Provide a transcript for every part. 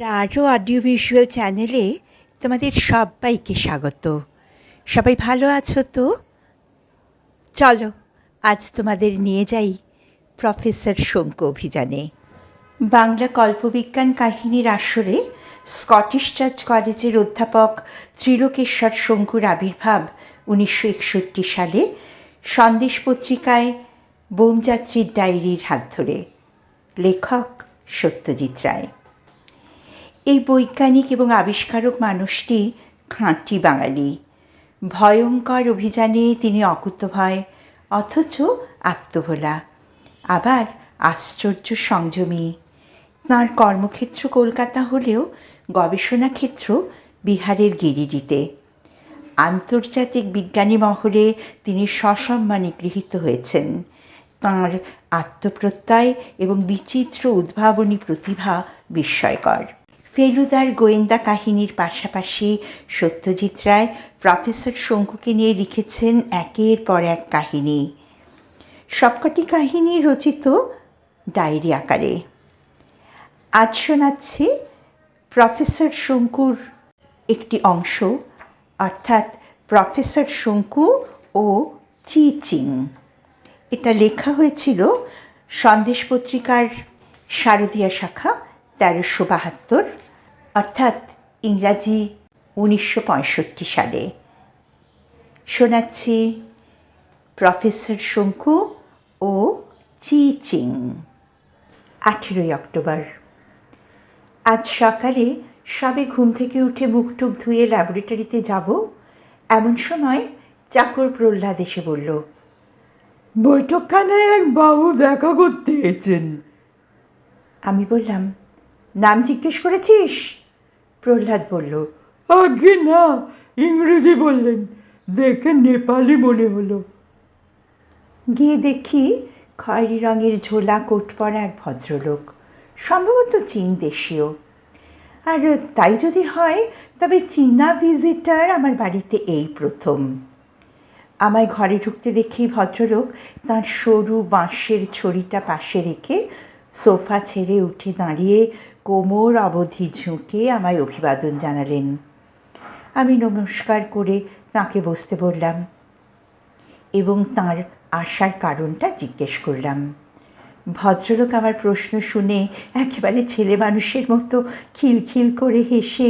রাজো audio visual চ্যানেলে তোমাদের সবাইকে স্বাগত। সবাই ভালো আছো তো? চলো, আজ তোমাদের নিয়ে যাই প্রফেসর শঙ্কু অভিযানে। বাংলা কল্পবিজ্ঞান কাহিনীর আসরে স্কটিশ চার্চ কলেজের অধ্যাপক ত্রিলোকেশ্বর শঙ্কুর আবির্ভাব উনিশশো একষট্টি সালে সন্দেশ পত্রিকায় বোমযাত্রীর ডায়েরির হাত ধরে। লেখক সত্যজিৎ রায়। এই বৈজ্ঞানিক এবং আবিষ্কারক মানুষটি খাঁটি বাঙালি। ভয়ঙ্কর অভিযানে তিনি অকুতভয় অথচ আত্মভোলা, আবার আশ্চর্য সংযমী। তাঁর কর্মক্ষেত্র কলকাতা হলেও গবেষণা ক্ষেত্র বিহারের গিরিডিতে। আন্তর্জাতিক বিজ্ঞানী মহলে তিনি সসম্মানে গৃহীত হয়েছেন। তাঁর আত্মপ্রত্যয় এবং বিচিত্র উদ্ভাবনী প্রতিভা বিস্ময়কর। ফেলুদার গোয়েন্দা কাহিনীর পাশাপাশি সত্যজিৎ রায়, প্রফেসর শঙ্কুকে নিয়ে লিখেছেন একের পর এক কাহিনী। সবকটি কাহিনী রচিত ডায়েরি আকারে। আজ শোনাচ্ছি প্রফেসর শঙ্কুর একটি অংশ, অর্থাৎ প্রফেসর শঙ্কু ও চি চিং। এটা লেখা হয়েছিল সন্দেশ পত্রিকার শারদীয়া শাখা তেরোশো বাহাত্তর অর্থাৎ ইংরাজি উনিশশো পঁয়ষট্টি সালে। শোনাচ্ছি প্রফেসর শঙ্কু ও চি চিং। আঠেরোই অক্টোবর। আজ সকালে সবে ঘুম থেকে উঠে মুখ টুক ধুয়ে ল্যাবরেটরিতে যাব এমন সময় চাকর প্রহ্লাদ এসে বলল বৈঠকখানায় এক বাবু দেখা করতে এসেছেন। আমি বললাম নাম জিজ্ঞেস করেছিস? প্রহ্লাদ বলল আগে না ইংরেজি বললেন। দেখে নেপালি মনে হলো। গিয়ে দেখি খয়েরি রঙের ঝোলা কোট পরা এক ভদ্রলোক সম্ভবত চীন দেশীয়। আর তাই যদি হয় তবে চীনা ভিজিটার আমার বাড়িতে এই প্রথম। আমায় ঘরে ঢুকতে দেখেই ভদ্রলোক তার সরু বাঁশের ছড়িটা পাশে রেখে সোফা ছেড়ে উঠে দাঁড়িয়ে কোমর অবধি ঝুঁকে আমায় অভিবাদন জানালেন। আমি নমস্কার করে তাঁকে বসতে বললাম এবং তাঁর আসার কারণটা জিজ্ঞেস করলাম। ভদ্রলোক আমার প্রশ্ন শুনে একেবারে ছেলে মানুষের মতো খিলখিল করে হেসে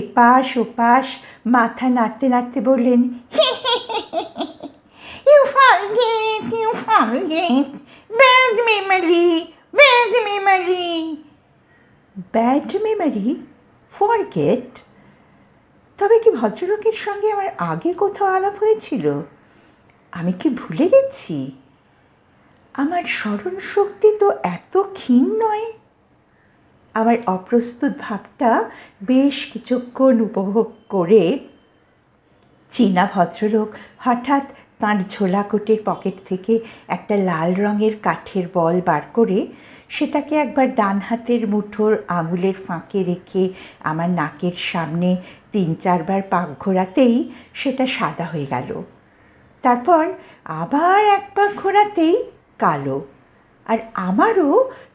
এপাশ ওপাশ মাথা নাড়তে নাড়তে বললেন you forget you forget memory memory bad memory forget তবে কি ভদ্রলোকের সঙ্গে আমার আগে কোথাও আলাপ হয়েছিল? আমি কি ভুলে গেছি? আমার স্মরণ শক্তি তো এত ক্ষীণ নয়। আমার অপ্রস্তুত ভাবটা বেশ কিছুক্ষণ উপভোগ করে চীনা ভদ্রলোক হঠাৎ তাঁর ঝোলা কোটের পকেট থেকে একটা লাল রঙের কাঠের বল বার করে সেটাকে একবার ডান হাতের মুঠোর আঙুলের ফাঁকে রেখে আমার নাকের সামনে তিন চারবার পাক ঘোরাতেই সেটা সাদা হয়ে গেল। তারপর আবার এক পাক ঘোরাতেই কালো। আর আমারও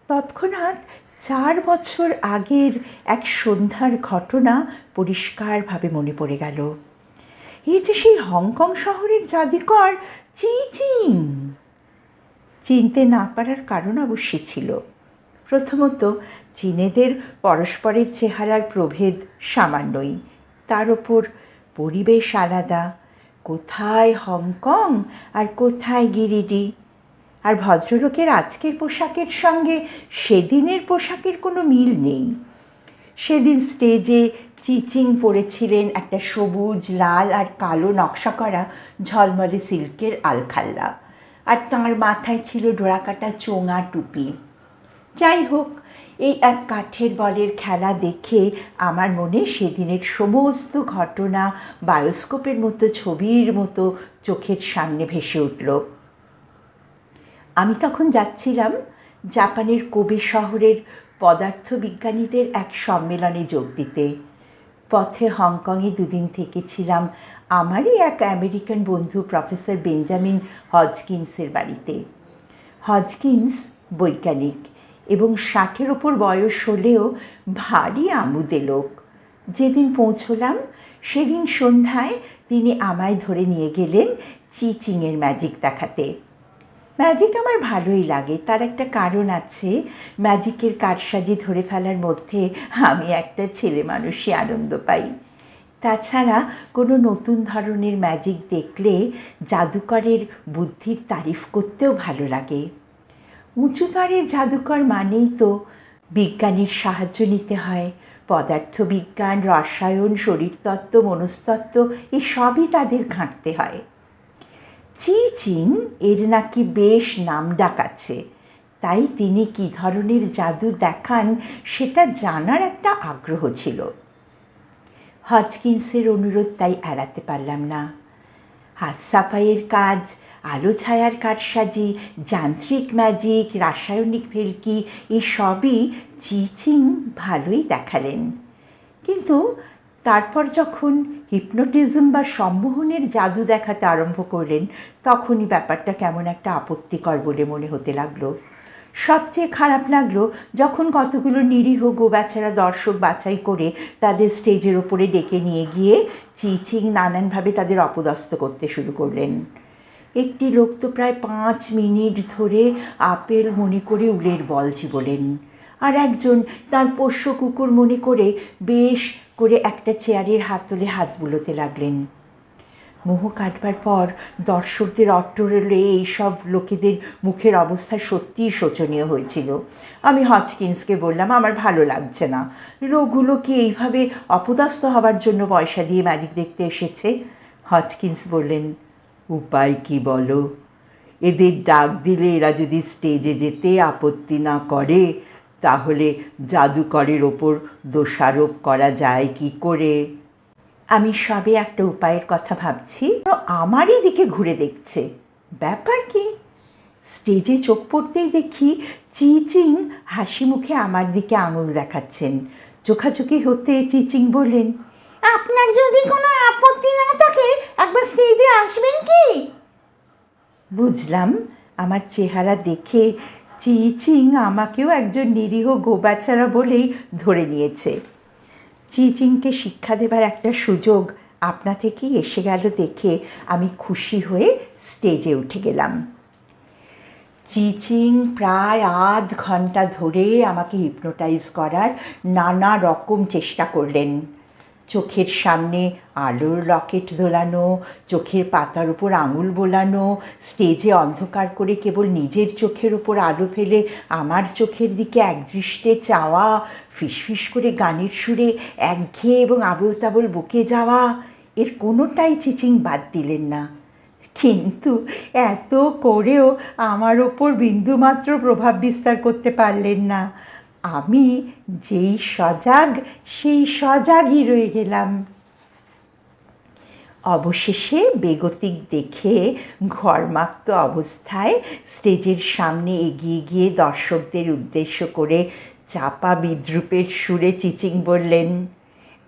তৎক্ষণাৎ চার বছর আগের এক সন্ধ্যার ঘটনা পরিষ্কারভাবে মনে পড়ে গেল। এই যে সেই হংকং শহরের জাদুকর চি চিং চিনতে না পারার কারণ অবশ্যই ছিল। প্রথমত, চীনেদের পরস্পরের চেহারার প্রভেদ সামান্যই। তার ওপর পরিবেশ আলাদা। কোথায় হংকং আর কোথায় গিরিডি? আর ভদ্রলোকের আজকের পোশাকের সঙ্গে সেদিনের পোশাকের কোনো মিল নেই। সেদিন স্টেজে চিচিং পরেছিলেন একটা সবুজ, লাল আর কালো নকশা করা ঝলমলে সিল্কের আলখাল্লা। আর তাঁর মাথায় ছিল ডোরাকাটা চোঙা টুপি। যাই হোক, এই এক কাঠের বলের খেলা দেখে আমার মনে সেদিনের সমস্ত ঘটনা বায়োস্কোপের মতো, ছবির মতো চোখের সামনে ভেসে উঠল। আমি তখন যাচ্ছিলাম জাপানের কোবে শহরের পদার্থবিজ্ঞানীদের এক সম্মেলনে যোগ দিতে। পথে হংকংয়ে দুদিন থেকেছিলাম আমারই এক আমেরিকান বন্ধু, প্রফেসর বেঞ্জামিন হজকিন্সের বাড়িতে। হজকিন্স বৈজ্ঞানিক এবং ষাটের ওপর বয়স হলেও ভারী আমুদে লোক। যেদিন পৌঁছলাম, সেদিন সন্ধ্যায় তিনি আমায় ধরে নিয়ে গেলেন চিচিংয়ের ম্যাজিক দেখাতে। ম্যাজিক আমার ভালোই লাগে, তার একটা কারণ আছে। ম্যাজিকের কারসাজি ধরে ফেলার মধ্যে আমি একটা ছেলে মানুষই আনন্দ পাই। তাছাড়া কোনো নতুন ধরনের ম্যাজিক দেখলে জাদুকরের বুদ্ধির তারিফ করতেও ভালো লাগে। উঁচুতরের জাদুকর মানেই তো বিজ্ঞানীর সাহায্য নিতে হয়। পদার্থবিজ্ঞান, রসায়ন, শরীরতত্ত্ব, মনস্তত্ত্ব এই সবই তাদের ঘাঁটতে হয়। চি চিং এর নাকি বেশ নামডাক আছে তাই তিনি কী ধরনের জাদু দেখান সেটা জানার একটা আগ্রহ ছিল। হজকিন্সের অনুরোধ তাই এড়াতে পারলাম না। হাত সাফাইয়ের কাজ, আলো ছায়ার কারসাজি যান্ত্রিক ম্যাজিক রাসায়নিক ভেলকি এই সবই চিচিং ভালোই দেখালেন। কিন্তু তারপর যখন হিপনোটিজম বা সম্মোহনের জাদু দেখাতে আরম্ভ করলেন, তখনই ব্যাপারটা কেমন একটা আপত্তিকর বলে মনে হতে লাগল। সবচেয়ে খারাপ লাগল যখন কতগুলো নিরীহ গোবাছারা দর্শক বাছাই করে তাদের স্টেজের ওপরে ডেকে নিয়ে গিয়ে চিচিং নানানভাবে তাদের অপদস্থ করতে শুরু করলেন। একটি লোক তো প্রায় পাঁচ মিনিট ধরে আপেল মনে করে উলের বল চিবোলেন। আর একজন তার পোষ্য কুকুর মনে করে বেশ করে একটা চেয়ারের হাত হাতলে হাত বুলোতে লাগলেন। মোহ কাটবার পর দর্শকদের অট্টরেলে এইসব লোকেদের মুখের অবস্থা সত্যিই শোচনীয় হয়েছিল। আমি হজকিন্সকে বললাম, আমার ভালো লাগছে না। লোকগুলো কি এইভাবে অপদস্থ হবার জন্য পয়সা দিয়ে ম্যাজিক দেখতে এসেছে? হজকিন্স বললেন, উপায় কি বলো? এদের ডাক দিলে এরা যদি স্টেজে যেতে আপত্তি না করে, তাহলে জাদুকরের ওপর দোষারোপ করা যায় কি করে? আমি সবে একটা উপায়ের কথা ভাবছি। আমারই দিকে ঘুরে দেখছে। ব্যাপার কি? স্টেজে চোখ পড়তেই দেখি চিচিং হাসি মুখে আমার দিকে আঙুল দেখাচ্ছেন। চোখাচোখি হতে চিচিং বললেন, আপনার যদি কোনো আপত্তি না থাকে, একবার স্টেজে আসবেন কি? বুঝলাম, আমার চেহারা দেখে চিচিং আমাকেও একজন নিরীহ গোবাছাড়া বলেই ধরে নিয়েছে। চিচিংকে শিক্ষা দেবার একটা সুযোগ আপনা থেকেই এসে গেল দেখে আমি খুশি হয়ে স্টেজে উঠে গেলাম। চিচিং প্রায় আধ ঘণ্টা ধরে আমাকে হিপনোটাইজ করার নানা রকম চেষ্টা করলেন। চোখের সামনে আলোর লকেট দোলানো, চোখের পাতার উপর আঙুল বোলানো, স্টেজে অন্ধকার করে কেবল নিজের চোখের উপর আলো ফেলে আমার চোখের দিকে একদৃষ্টে চাওয়া, ফিসফিস করে গানের সুরে একঘেয়ে এবং আবল তাবল বকে যাওয়া, এর কোনোটাই চিচিং বাদ দিলেন না। কিন্তু এত করেও আমার ওপর বিন্দুমাত্র প্রভাব বিস্তার করতে পারলেন না। আমি যেই সজাগ, সেই সজাগই রয়ে গেলাম। অবশেষে বেগতিক দেখে ঘরমাক্ত অবস্থায় স্টেজের সামনে এগিয়ে গিয়ে দর্শকদের উদ্দেশ্য করে চাপা বিদ্রুপের সুরে চিচিং বললেন,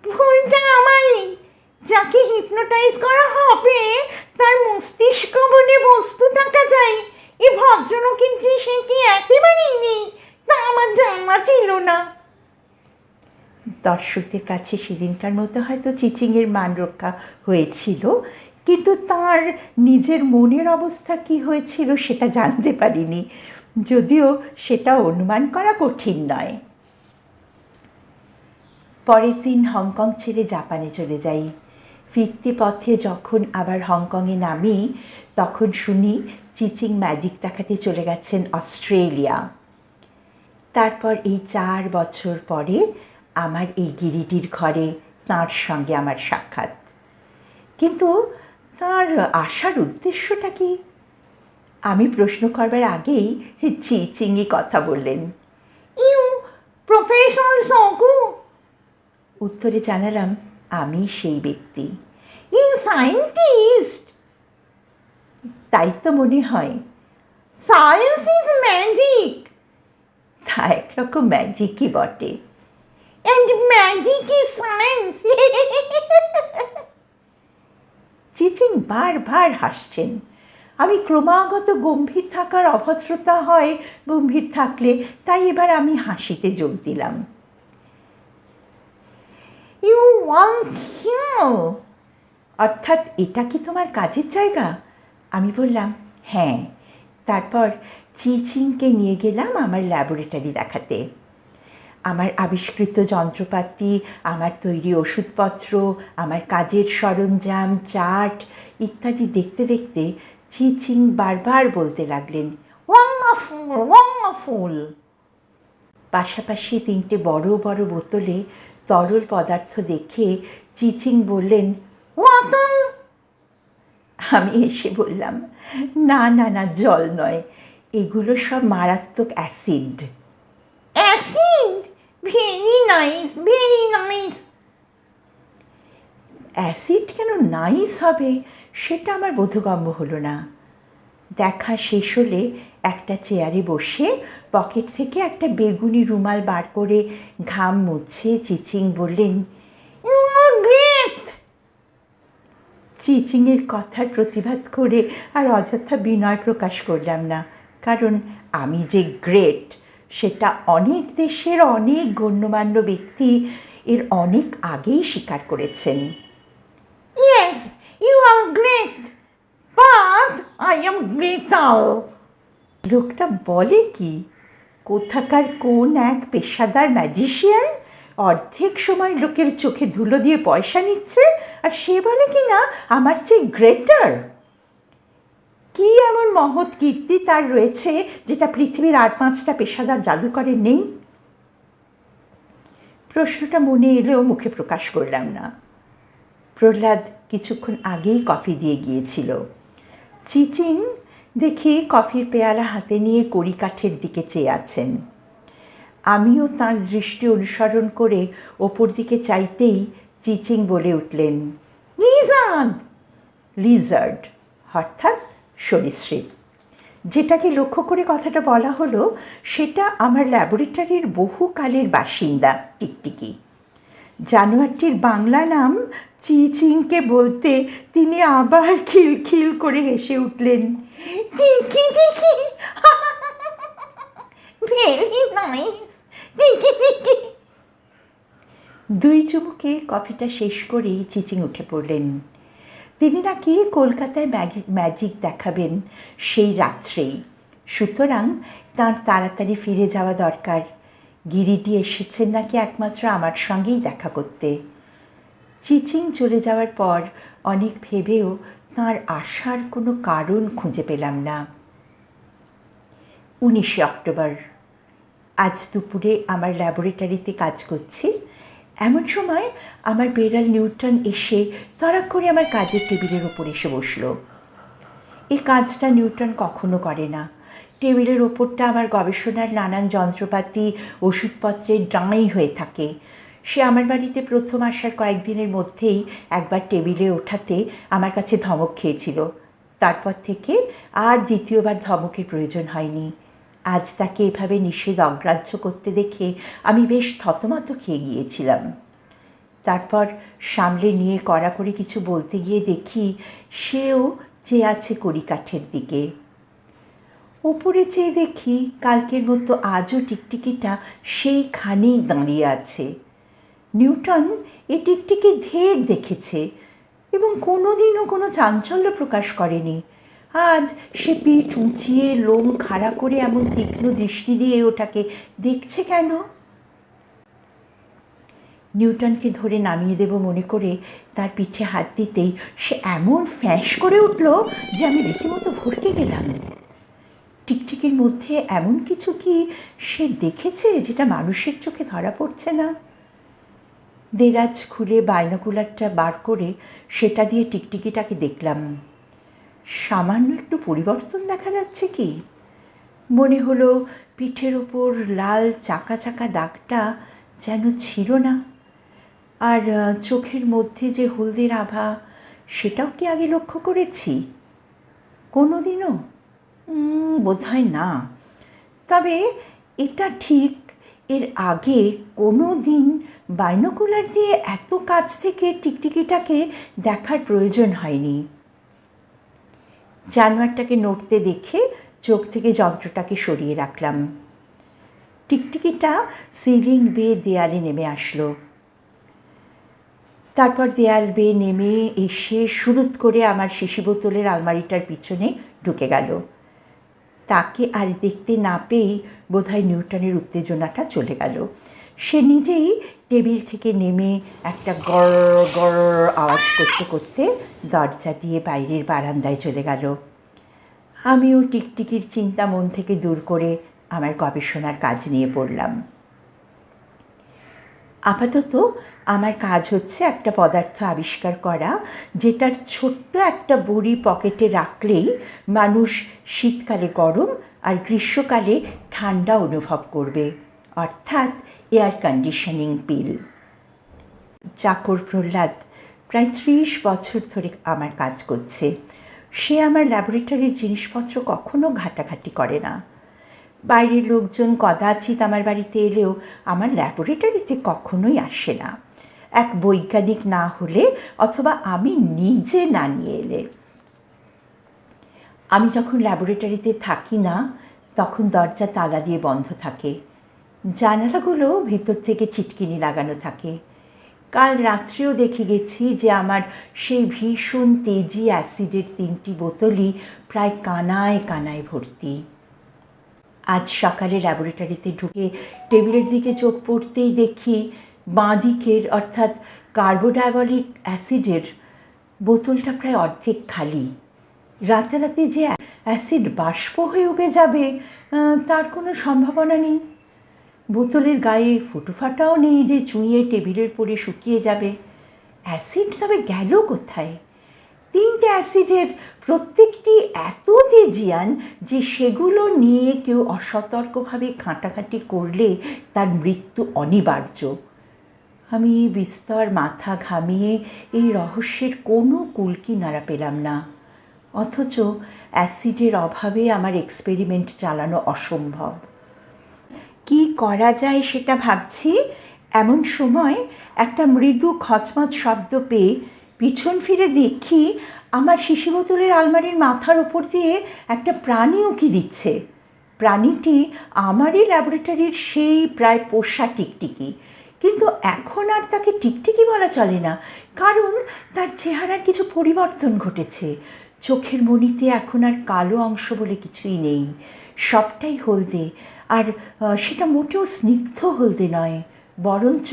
ভুলটা আমারই। যাকে হিপনোটাইজ করা হবে, তার মস্তিষ্ক বলে বস্তু থাকা যায়। এ ভদ্রলোকের যে সেটি একেবারেই নেই। তা আমার জানা ছিল না। দর্শকদের কাছে সেদিনকার মতো হয়তো চিচিংয়ের মান রক্ষা হয়েছিল, কিন্তু তার নিজের মনের অবস্থা কি হয়েছিল সেটা জানতে পারিনি। যদিও সেটা অনুমান করা কঠিন নয়। পরের দিন হংকং ছেড়ে জাপানে চলে যাই। ফিরতি পথে যখন আবার হংকংয়ে নামি, তখন শুনি চিচিং ম্যাজিক দেখাতে চলে গেছেন অস্ট্রেলিয়া। তারপর এই চার বছর পরে আমার এই গিরিটির ঘরে তাঁর সঙ্গে আমার সাক্ষাৎ। কিন্তু তার আসার উদ্দেশ্যটা কি? আমি প্রশ্ন করবার আগেই চিচিঙ্গি কথা বললেন। ইউ প্রফেসর সকু উত্তরে জানালাম, আমি সেই ব্যক্তি। You scientist! তাই তো মনে হয়। Science is magic! তা একরকম ম্যাজিকই বটে। অ্যান্ড ম্যাজিক ইজ সায়েন্স চিচিং বারবার হাসছেন। আমি ক্রমাগত গম্ভীর থাকার অভদ্রতা হয়, গম্ভীর থাকলে তাই এবার আমি হাসিতে যোগ দিলাম। ইউ অর্থাৎ এটা কি তোমার কাজের জায়গা? আমি বললাম হ্যাঁ। তারপর চিচিংকে নিয়ে গেলাম আমার ল্যাবরেটরি দেখাতে। আমার আবিষ্কৃত যন্ত্রপাতি, আমার তৈরি ওষুধপত্র, আমার কাজের সরঞ্জাম, চার্ট ইত্যাদি দেখতে দেখতে চিচিং বারবার বলতে লাগলেন ওয়াঙ্গাফুল পাশাপাশি তিনটে বড় বড় বোতলে তরল পদার্থ দেখে চিচিং বললেন ওয়াটার আমি এসে বললাম না না না জল নয়। এগুলো সব মারাত্মক acid. Acid? Very nice very nice. Acid কেন নাইস হবে সেটা আমার বোধগম্য হলো না। দেখা শেষ হলে একটা চেয়ারে বসে পকেট থেকে একটা বেগুনি রুমাল বার করে ঘাম মুছে চিচিং বললেন ইউ আর গ্রেট চিচিংয়ের কথার প্রতিবাদ করে আর অযথা বিনয় প্রকাশ করলাম না। কারণ আমি যে গ্রেট সেটা অনেক দেশের অনেক গণ্যমান্য ব্যক্তি এর অনেক আগেই স্বীকার করেছেন। Yes you are great but I am greater লোকটা বলে কি, কোথাকার কোন এক পেশাদার ম্যাজিশিয়ান অর্ধেক সময় লোকের চোখে ধুলো দিয়ে পয়সা নিচ্ছে, আর সে বলে কি না আমার চেয়ে গ্রেটার কি এমন মহৎ কীর্তি তার রয়েছে, যেটা পৃথিবীর আর পাঁচটা পেশাদার জাদুকরের নেই? প্রশ্নটা মনে এলেও মুখে প্রকাশ করলাম না। প্রহ্লাদ কিছুক্ষণ আগেই কফি দিয়ে গিয়েছিল। চিচিং দেখি কফির পেয়ালা হাতে নিয়ে কড়িকাঠের দিকে চেয়ে আছেন। আমিও তার দৃষ্টি অনুসরণ করে ওপর দিকে চাইতেই চিচিং বলে উঠলেন, লিজার্ড! লিজার্ড অর্থাৎ সরীসৃপ। যেটাকে লক্ষ্য করে কথাটা বলা হলো, সেটা আমার ল্যাবরেটরির বহুকালের বাসিন্দা, টিকটিকি। জানোয়ারটির বাংলা নাম চিচিংকে বলতে তিনি আবার খিলখিল করে হেসে উঠলেন টিকি দেখি। Very nice. দুই চুমুকে কফিটা শেষ করেই চিচিং উঠে পড়লেন। তিনি নাকি কলকাতায় ম্যাজিক দেখাবেন সেই রাত্রেই সুতরাং তার তাড়াতাড়ি ফিরে যাওয়া দরকার। গিরিটি এসেছেন নাকি একমাত্র আমার সঙ্গেই দেখা করতে। চিচিং চলে যাওয়ার পর অনেক ভেবেও তার আসার কোনো কারণ খুঁজে পেলাম না। উনিশে অক্টোবর। আজ দুপুরে আমার ল্যাবরেটরিতে কাজ করছি। এমন সময় আমার বেড়াল নিউটন এসে তড়াক করে আমার কাজের টেবিলের ওপর এসে বসল। এই কাজটা নিউটন কখনো করে না। টেবিলের ওপরটা আমার গবেষণার নানান যন্ত্রপাতি ওষুধপত্রের ডাঁই হয়ে থাকে। সে আমার বাড়িতে প্রথম আসার কয়েকদিনের মধ্যেই একবার টেবিলে ওঠাতে আমার কাছে ধমক খেয়েছিল। তারপর থেকে আর দ্বিতীয়বার ধমকের প্রয়োজন হয়নি। আজ তাকে এভাবে নিষেধ অগ্রাহ্য করতে দেখে আমি বেশ থতমত খেয়ে গিয়েছিলাম। তারপর সামলে নিয়ে কড়া করে কিছু বলতে গিয়ে দেখি সেও চেয়ে আছে কড়িকাঠের দিকে। উপরে চেয়ে দেখি কালকের মতো আজও টিকটিকিটা সেইখানেই দাঁড়িয়ে আছে। নিউটন এ টিকটিকি ধের দেখেছে এবং কোনোদিনও কোনো চাঞ্চল্য প্রকাশ করেনি। আজ সে পিঠ উঁচিয়ে লোম খাড়া করে এমন তীক্ষ্ণ দৃষ্টি দিয়ে ওটাকে দেখছে কেন? নিউটনকে ধরে নামিয়ে দেব মনে করে তার পিঠে হাত দিতেই সে এমন ফ্যাঁস করে উঠল যে আমি রীতিমতো ভরকে গেলাম। টিকটিকির মধ্যে এমন কিছু কি সে দেখেছে যেটা মানুষের চোখে ধরা পড়ছে না? দেরাজ খুলে বাইনোকুলারটা বার করে সেটা দিয়ে টিকটিকিটাকে দেখলাম। সামান্য একটু পরিবর্তন দেখা যাচ্ছে কি? মনে হলো পিঠের ওপর লাল চাকা চাকা দাগটা যেন ছিল না। আর চোখের মধ্যে যে হলদের আভা সেটাও কি আগে লক্ষ্য করেছি? কোনো দিনও বোধ হয় না। তবে এটা ঠিক এর আগে কোনো দিন বাইনোকুলার দিয়ে এত কাছ থেকে টিকটিকিটাকে দেখার প্রয়োজন হয়নি। জানোয়ারটাকে নড়তে দেখে চোখ থেকে যন্ত্রটাকে সরিয়ে রাখলাম। টিকটিকিটা সিলিং বেয়ে দেয়ালে নেমে আসলো। তারপর দেয়াল বেয়ে নেমে এসে সুরুত করে আমার শিশি বোতলের আলমারিটার পিছনে ঢুকে গেল। তাকে আর দেখতে না পেয়েই বোধহয় নিউটনের উত্তেজনাটা চলে গেল। সে নিজেই টেবিল থেকে নেমে একটা গড় গড় আওয়াজ করতে করতে দরজা দিয়ে বাইরের বারান্দায় চলে গেল। আমিও টিকটিকির চিন্তা মন থেকে দূর করে আমার গবেষণার কাজ নিয়ে পড়লাম। আপাতত আমার কাজ হচ্ছে একটা পদার্থ আবিষ্কার করা, যেটার ছোট্ট একটা বড়ি পকেটে রাখলেই মানুষ শীতকালে গরম আর গ্রীষ্মকালে ঠান্ডা অনুভব করবে। অর্থাৎ এয়ার কন্ডিশনিং পিল চাকর প্রহ্লাদ, প্রায় ত্রিশ বছর ধরে আমার কাজ করছে। সে আমার ল্যাবরেটরির জিনিসপত্র কখনো ঘাটাঘাটি করে না। বাইরের লোকজন কদাচিৎ আমার বাড়িতে এলেও আমার ল্যাবরেটরিতে কখনোই আসে না। এক বৈজ্ঞানিক না হলে অথবা আমি নিজে না নিয়ে এলে। আমি যখন ল্যাবরেটরিতে থাকি না, তখন দরজা তালা দিয়ে বন্ধ থাকে। জানালাগুলো ভিতর থেকে চিটকিনি লাগানো থাকে। কাল রাত্রেও দেখে গেছি যে আমার সেই ভীষণ তেজি অ্যাসিডের তিনটি বোতলই প্রায় কানায় কানায় ভর্তি। আজ সকালে ল্যাবরেটরিতে ঢুকে টেবিলের দিকে চোখ পড়তেই দেখি বাঁ দিকের অর্থাৎ কার্বোডাইবলিক অ্যাসিডের বোতলটা প্রায় অর্ধেক খালি। রাতারাতি যে অ্যাসিড বাষ্প হয়ে উঠে যাবে তার কোনো সম্ভাবনা নেই। বোতলের গায়ে ফুটুফাটাও নেই যে চুঁইয়ে টেবিলের পরে শুকিয়ে যাবে। অ্যাসিড তবে গেল কোথায়? তিনটে অ্যাসিডের প্রত্যেকটি এত তেজিয়ান যে সেগুলো নিয়ে কেউ অসতর্কভাবে ঘাঁটাঘাঁটি করলে তার মৃত্যু অনিবার্য। আমি বিস্তর মাথা ঘামিয়ে এই রহস্যের কোনো কুলকি নাড়া পেলাম না। অথচ অ্যাসিডের অভাবে আমার এক্সপেরিমেন্ট চালানো অসম্ভব। কি করা যায় সেটা ভাবছি। এমন সময় একটা মৃদু খচমচ শব্দ পেয়ে পিছন ফিরে দেখি আমার শিশি বোতলের আলমারির মাথার ওপর দিয়ে একটা প্রাণী উঁকি দিচ্ছে। প্রাণীটি আমারই ল্যাবরেটরির সেই প্রায় পোষা টিকটিকি। কিন্তু এখন আর তাকে টিকটিকি বলা চলে না, কারণ তার চেহারার কিছু পরিবর্তন ঘটেছে। চোখের মণিতে এখন আর কালো অংশ বলে কিছুই নেই। সবটাই হলদে। আর সেটা মোটেও স্নিগ্ধ হলদে নয়, বরঞ্চ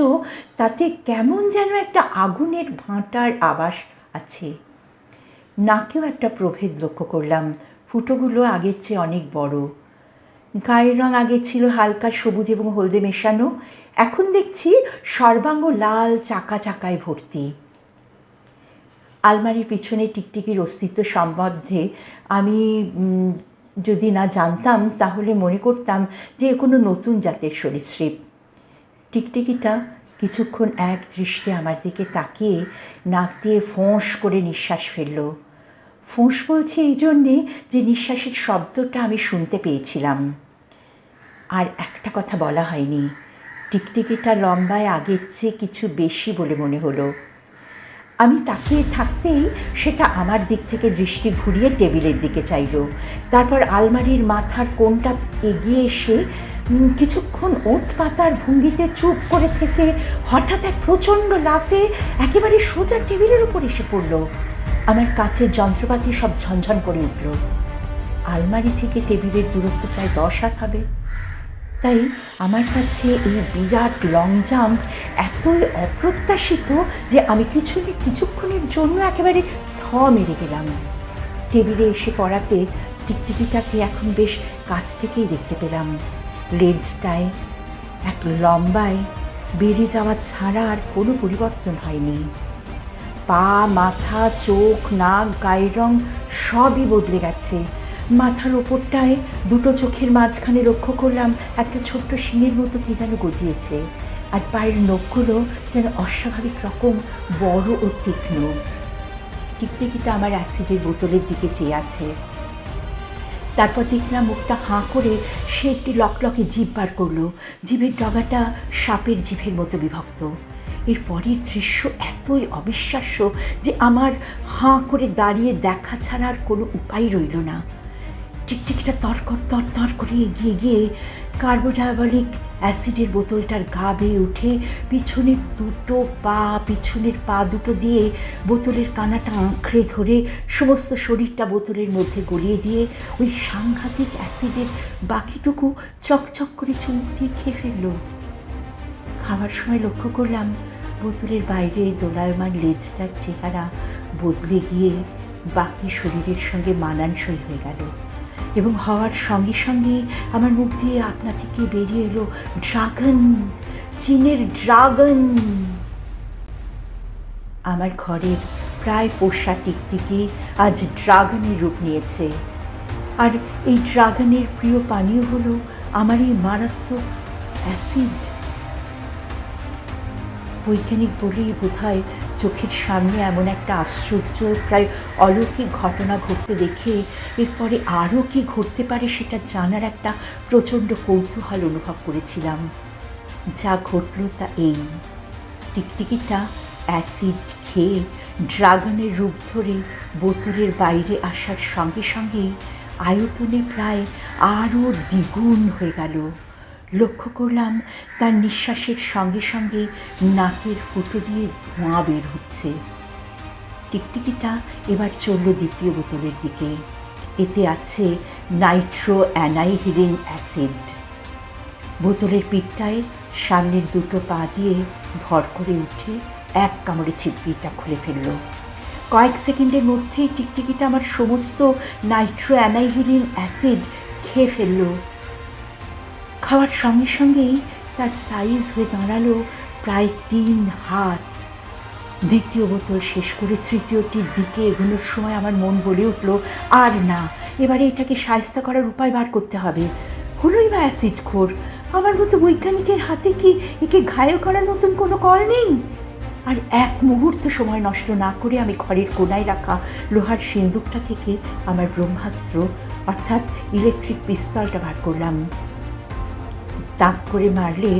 তাতে কেমন যেন একটা আগুনের ভাঁটার আবাস আছে। নাকেও একটা প্রভেদ লক্ষ্য করলাম, ফুটোগুলো আগের চেয়ে অনেক বড়। গায়ের রং আগে ছিল হালকা সবুজ এবং হলদে মেশানো, এখন দেখছি সর্বাঙ্গ লাল চাকা চাকায় ভর্তি। আলমারির পিছনে টিকটিকির অস্তিত্ব সম্বন্ধে আমি যদি না জানতাম, তাহলে মনে করতাম যে কোনো নতুন জাতের সরীসৃপ। টিকটিকিটা কিছুক্ষণ এক দৃষ্টে আমার দিকে তাকিয়ে নাক দিয়ে ফোঁস করে নিঃশ্বাস ফেলল। ফোঁস বলছে এই জন্যে যে নিঃশ্বাসের শব্দটা আমি শুনতে পেয়েছিলাম। আর একটা কথা বলা হয়নি। টিকটিকিটা লম্বায় আগের চেয়ে কিছু বেশি বলে মনে হলো। আমি তাকিয়ে থাকতেই সেটা আমার দিক থেকে দৃষ্টি ঘুরিয়ে টেবিলের দিকে চাইল। তারপর আলমারির মাথার কোণটা এগিয়ে এসে কিছুক্ষণ ওত পাতার ভঙ্গিতে চুপ করে থেকে হঠাৎ এক প্রচণ্ড লাফে একেবারে সোজা টেবিলের উপর এসে পড়ল। আমার কাছের যন্ত্রপাতি সব ঝনঝন করে উঠল। আলমারি থেকে টেবিলের দূরত্ব প্রায় দশ হাত হবে। তাই আমার কাছে এই বিরাট লং জাম্প এতই অপ্রত্যাশিত যে আমি কিছু কিছুক্ষণের জন্য একেবারে থ মেরে গেলাম। টেবিলে এসে পড়াতে টিকটিকিটাকে এখন বেশ কাছ থেকেই দেখতে পেলাম। লেন্সটায় এক লম্বায় বেড়ে যাওয়া ছাড়া আর কোনো পরিবর্তন হয়নি। পা, মাথা, চোখ, নাক, গায়ের রং সবই বদলে গেছে। মাথার ওপরটায় দুটো চোখের মাঝখানে লক্ষ্য করলাম একটা ছোট্ট শিঙের মতো কি যেন গজিয়েছে। আর পায়ের নখগুলো যেন অস্বাভাবিক রকম বড় ও তীক্ষ্ণ। টিকটিকিটা আমার অ্যাসিডের বোতলের দিকে চেয়ে আছে। তারপর দেখলাম মুখটা হাঁ করে সে একটি লকলকে জিভ বার করল। জিভের ডগাটা সাপের জিভের মতো বিভক্ত। এর পরের দৃশ্য এতই অবিশ্বাস্য যে আমার হাঁ করে দাঁড়িয়ে দেখা ছাড়ার কোনো উপায় রইল না। টিকটিকিটা তরকর তর তর করে এগিয়ে গিয়ে কার্বোডায়াবলিক অ্যাসিডের বোতলটার গা বেয়ে উঠে পিছনের দুটো পা, পিছনের পা দুটো দিয়ে বোতলের কানাটা আঁকড়ে ধরে সমস্ত শরীরটা বোতলের মধ্যে গলিয়ে দিয়ে ওই সাংঘাতিক অ্যাসিডের বাকিটুকু চকচক করে চুমুক দিয়ে খেয়ে ফেলল। খাওয়ার সময় লক্ষ্য করলাম বোতলের বাইরে দোলায়মান লেজটার চেহারা বদলে গিয়ে বাকি শরীরের সঙ্গে মানানসই হয়ে গেল। এবং হওয়ার সঙ্গে সঙ্গে আমার মুখ দিয়ে আপনা থেকে বেরিয়ে এলো ড্রাগন, চীনের ড্রাগন। আমার ঘরের প্রায় পোষা টিকটিকি আজ ড্রাগনের রূপ নিয়েছে। আর এই ড্রাগনের প্রিয় পানীয় হলো আমার এই মারাত্মক অ্যাসিড। বৈজ্ঞানিক বলেই বোধহয় চোখের সামনে এমন একটা আশ্চর্য, প্রায় অলৌকিক ঘটনা ঘটতে দেখে এরপরে আরও কি ঘটতে পারে সেটা জানার একটা প্রচণ্ড কৌতূহল অনুভব করেছিলাম। যা ঘটল তা এই। টিকটিকিটা অ্যাসিড খেয়ে ড্রাগনের রূপ ধরে বোতলের বাইরে আসার সঙ্গে সঙ্গেই আয়তনে প্রায় আরও দ্বিগুণ হয়ে গেল। লক্ষ্য করলাম তার নিঃশ্বাসের সঙ্গে সঙ্গে নাকের ফুটো দিয়ে ধোঁয়া বের হচ্ছে। টিকটিকিটা এবার চলল দ্বিতীয় বোতলের দিকে। এতে আছে নাইট্রো অ্যানাইহিলিন অ্যাসিড। বোতলের পিঠটায় সামনের দুটো পা দিয়ে ভর করে উঠে এক কামড়ে ছিটকিটা খুলে ফেলল। কয়েক সেকেন্ডের মধ্যেই টিকটিকিটা আমার সমস্ত নাইট্রো অ্যানাইহিলিন অ্যাসিড খেয়ে ফেলল। খাওয়ার সঙ্গে সঙ্গেই তার সাইজ হয়ে দাঁড়াল প্রায় তিন হাত। দ্বিতীয় বোতল শেষ করে তৃতীয়টির দিকে এগোনোর সময় আমার মন বলে উঠল, আর না, এবারে এটাকে সায়স্তা করার উপায় বার করতে হবে। হলোই বা অ্যাসিড খোর আমার মতো বৈজ্ঞানিকের হাতে কি একে ঘায়ল করার মতন কোনো কল নেই? আর এক মুহূর্ত সময় নষ্ট না করে আমি ঘরের কোনায় রাখা লোহার সিন্দুকটা থেকে আমার ব্রহ্মাস্ত্র, অর্থাৎ ইলেকট্রিক পিস্তলটা বার করলাম। তাক করে মারলে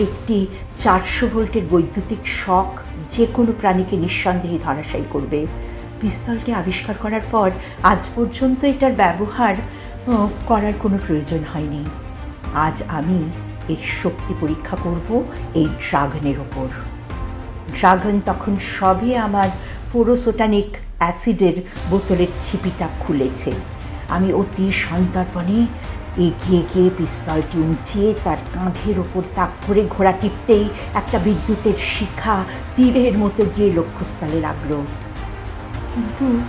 একটি চারশো ভোল্টের বৈদ্যুতিক শখ যে কোনো প্রাণীকে নিঃসন্দেহে ধরাশায়ী করবে। পিস্তলটি আবিষ্কার করার পর আজ পর্যন্ত এটার ব্যবহার করার কোনো প্রয়োজন হয়নি। আজ আমি এর শক্তি পরীক্ষা করব এই ড্রাগনের ওপর। ড্রাগন তখন সবে আমার পোরোসোটানিক অ্যাসিডের বোতলের ছিপিটা খুলেছে। আমি অতি সন্তর্পণে এগিয়ে গিয়ে পিস্তলটি উঁচিয়ে তার কাঁধের ওপর তাক করে ঘোড়া টিপতেই একটা বিদ্যুতের শিখা তীরের মতো গিয়ে লক্ষ্যস্থলে লাগল। কিন্তু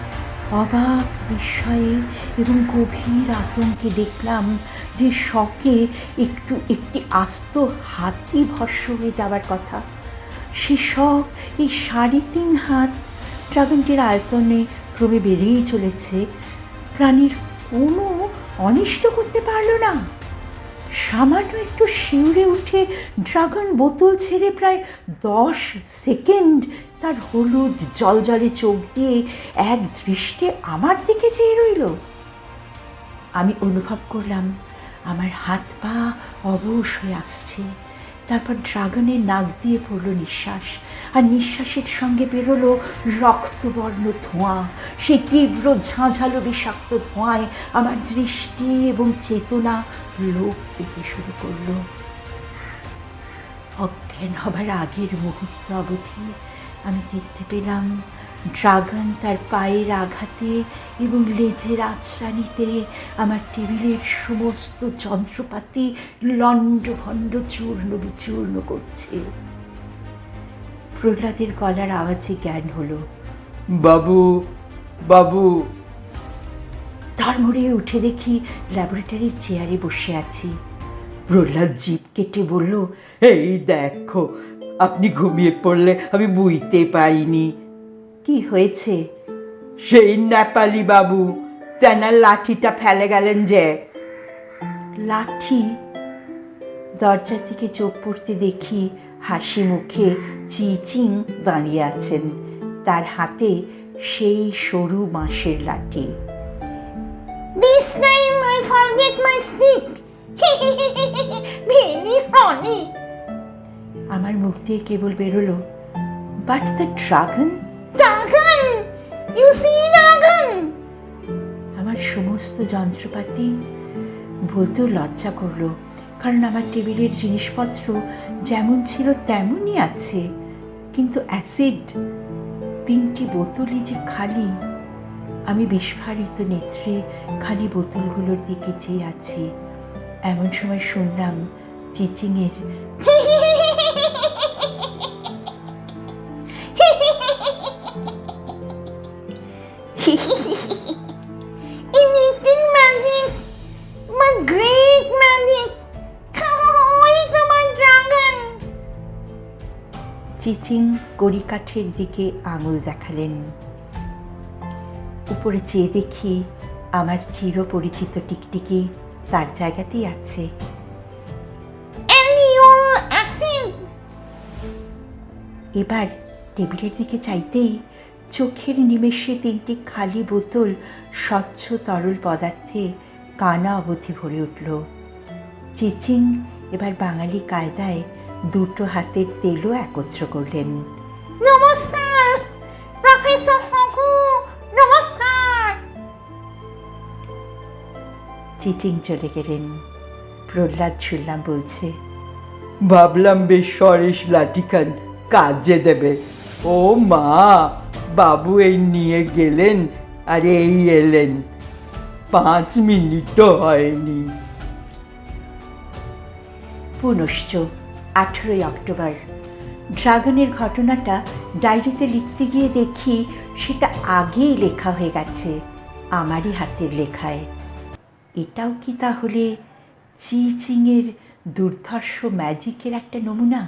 অবাক বিস্ময়ে এবং গভীর আতঙ্কে দেখলাম যে শকে একটু একটি আস্ত হাতি ভস্য হয়ে যাওয়ার কথা। সে শখ এই সাড়ে তিন হাত ড্রাগনটির আয়তনে ক্রমে বেড়েই চলেছে। প্রাণীর কোনো অনিষ্ট করতে পারল না। সামান্য একটু শিউরে উঠে ড্রাগন বোতল ছেড়ে প্রায় দশ সেকেন্ড তার হলুদ জলজলে চোখ দিয়ে এক দৃষ্টে আমার দিকে চেয়ে রইল। আমি অনুভব করলাম, আমার হাত পা অবশ হয়ে আসছে। তারপর ড্রাগনের নাক দিয়ে পড়ল নিঃশ্বাস। আর নিঃশ্বাসের সঙ্গে বেরোলো রক্তবর্ণ ধোঁয়া। সেই তীব্র ঝাঁঝালো বিষাক্ত ধোঁয়ায় আমার দৃষ্টি এবং চেতনা লোপ পেতে শুরু করল। অজ্ঞান হবার আগের মুহূর্ত অবধি আমি দেখতে পেলাম ড্রাগন তার পায়ের আঘাতে এবং লেজের আছড়ানিতে আমার টেবিলের সমস্ত যন্ত্রপাতি লণ্ডভণ্ড চূর্ণ বিচূর্ণ করছে। প্রহ্লাদের গলার আওয়াজে জ্ঞান হলো। বাবু বাবু। তার ধর্মড়ে উঠে দেখি ল্যাবরেটরির চেয়ারে বসে আছি। প্রহ্লাদ জিপ কেটে বলল এই দেখো আপনি ঘুমিয়ে পড়লে আমি বুঝতে পারিনি। কি হয়েছে? সেই নেপালি বাবু তেনার লাঠিটা ফেলে গেলেন যে। লাঠি? দরজা থেকে চোখ পড়তে দেখি হাসি মুখে চিচিং দাঁড়িয়ে আছেন তার হাতে সেই সরু বাঁশের লাঠি। আমার মুখ দিয়ে কেবল বেরোলো বাট দ্য ড্রাগন আমার সমস্ত যন্ত্রপাতি ভূত লজ্জা করল। কারণ আমার টেবিলের জিনিসপত্র যেমন ছিল তেমনই আছে। কিন্তু অ্যাসিড তিনটি বোতলই যে খালি, আমি বিস্ফারিত নেত্রে খালি বোতলগুলোর দিকে চেয়ে আছি। এমন সময় শুনলাম চিচিংয়ের চিচিং কড়িকাঠের দিকে আঙুল দেখালেন। উপরে চেয়ে দেখি আমার চিরপরিচিত টিকটিকি তার জায়গাতেই আছে। এবার টেবিলের দিকে চাইতেই চোখের নিমেষে তিনটি খালি বোতল স্বচ্ছ তরল পদার্থে কানা অবধি ভরে উঠল। চিচিং এবার বাঙালি কায়দায় দুটো হাতের তেলও একত্র করলেন। নমস্কার প্রফেসর শঙ্কু নমস্কার। চিচিং চলে গেলেন। প্রহ্লাদ শুনলাম বলছে ভাবলাম বেশ সরেশ লাঠিখান কাজে দেবে। ও মা বাবু এই নিয়ে গেলেন আর এই এলেন। পাঁচ মিনিটও হয়নি। পুনশ্চ আঠেরোই অক্টোবর। ড্রাগনের ঘটনাটা ডায়েরিতে লিখতে গিয়ে দেখি সেটা আগেই লেখা হয়ে গেছে, আমারই হাতের লেখায়। এটাও কি তাহলে চিচিংয়ের দুর্ধর্ষ ম্যাজিকের একটা নমুনা?